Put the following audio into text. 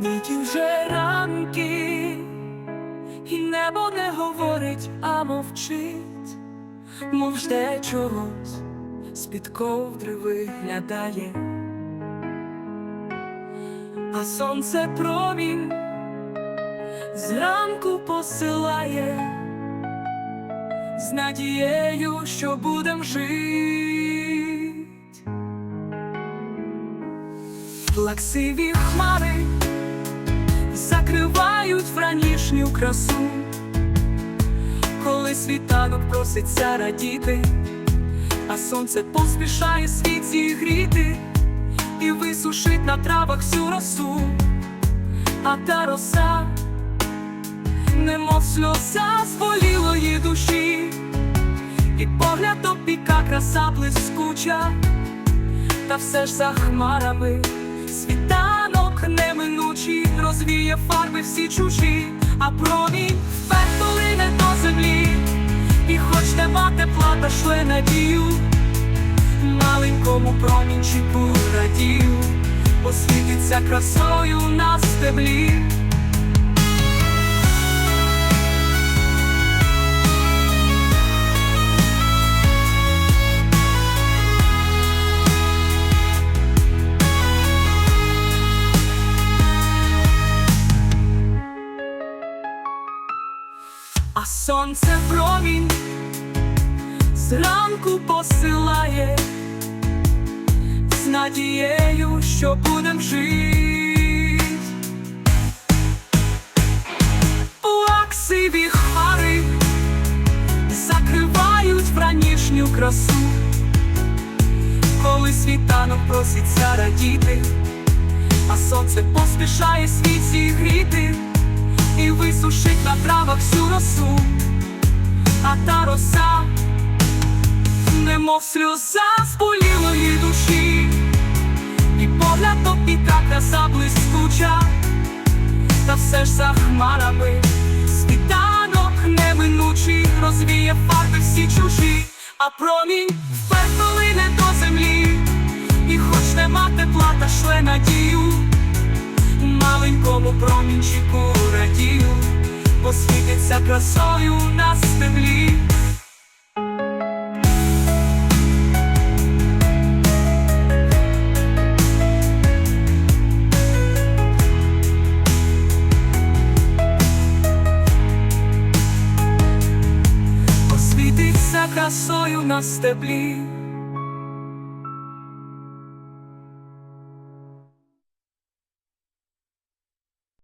Ні вже ранки, і небо не говорить, а мовчить, мов жде чогось, з-під ковдри виглядає, а сонце промінь зранку посилає, з надією, що будем жити плаксиві хмари закривають вранішню красу, коли світанок проситься радіти, а сонце поспішає світ зігріти і висушить на травах всю росу, а та роса, немов сльоза зболілої душі, і погляд опіка краса блискуча, та все ж за хмарами світанок неминучий фарби всі чужі, а промінь вперто лине до землі, і хоч нема тепла, та шле надію, маленькому промінчику радію, освітиться красою на стеблі. А сонце промінь зранку посилає з надією, що будем жить. Плаксиві хмари закривають вранішню красу, коли світанок проситься радіти, а сонце поспішає світ зігріти і висушить на травах всю росу, а та роса, немов сльоза зболілої душі, і погляд опіка краса блискуча, та все ж за хмарами світанок неминучий розвіє фарби всі чужі, а промінь вперто лине до землі, і хоч нема тепла, та шле надію маленькому промінчику радію, посвітиться красою на стеблі. Красою на стеблі.